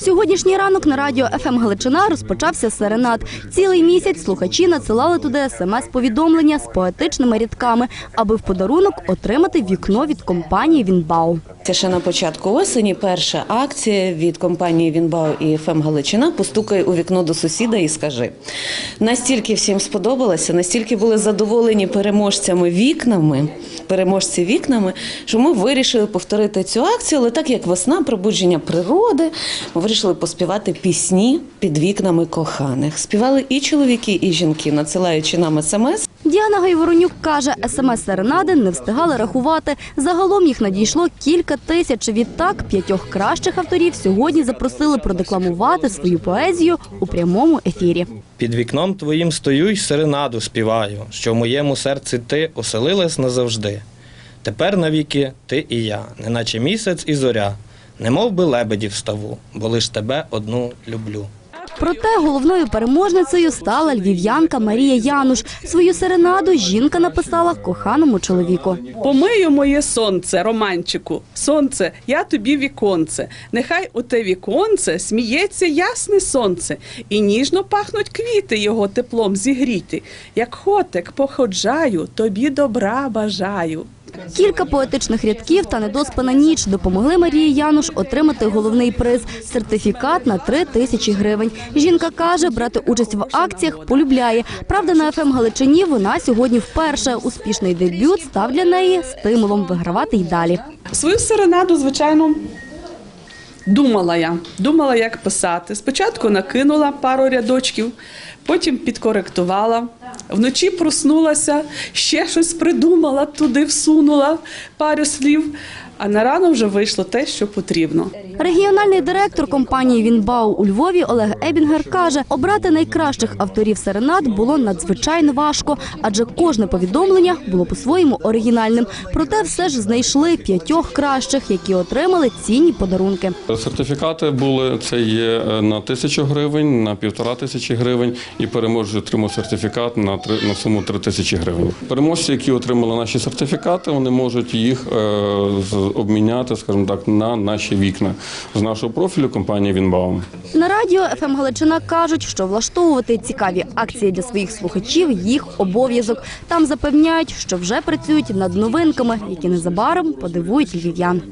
Сьогоднішній ранок на радіо ФМ Галичина розпочався серенад. Цілий місяць слухачі надсилали туди смс-повідомлення з поетичними рядками, аби в подарунок отримати вікно від компанії Вінбау. Це ще на початку осені перша акція від компанії Вінбау і ФМ Галичина постукай у вікно до сусіда і скажи. Настільки всім сподобалося, настільки були задоволені переможцями вікнами, переможці вікнами, що ми вирішили повторити цю акцію, але так як весна, пробудження природи, ми вирішили поспівати пісні під вікнами коханих. Співали і чоловіки, і жінки, надсилаючи нам смс. Діана Гайворонюк каже, смс-серенади не встигали рахувати. Загалом їх надійшло кілька тисяч. Відтак п'ятьох кращих авторів сьогодні запросили продекламувати свою поезію у прямому ефірі. Під вікном твоїм стою й серенаду співаю, що в моєму серці ти оселилась назавжди. Тепер навіки ти і я, неначе місяць і зоря, немов би лебеді в ставу, бо лиш тебе одну люблю. Проте головною переможницею стала львів'янка Марія Януш. Свою серенаду жінка написала коханому чоловіку. Помию моє сонце, романчику, сонце, я тобі віконце. Нехай у те віконце сміється ясне сонце, і ніжно пахнуть квіти його теплом зігріти. Як хотик походжаю, тобі добра бажаю. Кілька поетичних рядків та недоспана ніч допомогли Марії Януш отримати головний приз – сертифікат на три тисячі гривень. Жінка каже, брати участь в акціях полюбляє. Правда, на ФМ Галичині вона сьогодні вперше. Успішний дебют став для неї стимулом вигравати й далі. Свою серенаду, звичайно, думала я. Думала, як писати. Спочатку накинула пару рядочків, потім підкоректувала. Вночі проснулася, ще щось придумала, туди всунула пару слів. А на рано вже вийшло те, що потрібно. Регіональний директор компанії Вінбау у Львові Олег Ебінгер каже, обрати найкращих авторів серенад було надзвичайно важко, адже кожне повідомлення було по-своєму оригінальним. Проте все ж знайшли п'ятьох кращих, які отримали цінні подарунки. Сертифікати були це є е, на тисячу гривень, на півтора тисячі гривень, і переможець отримав сертифікат на три на суму три тисячі гривень. Переможці, які отримали наші сертифікати, вони можуть їх е, з- обміняти, скажімо так, на наші вікна з нашого профілю компанії Вінбаум. На радіо ФМ Галичина кажуть, що влаштовувати цікаві акції для своїх слухачів їх обов'язок. Там запевняють, що вже працюють над новинками, які незабаром подивують львів'ян.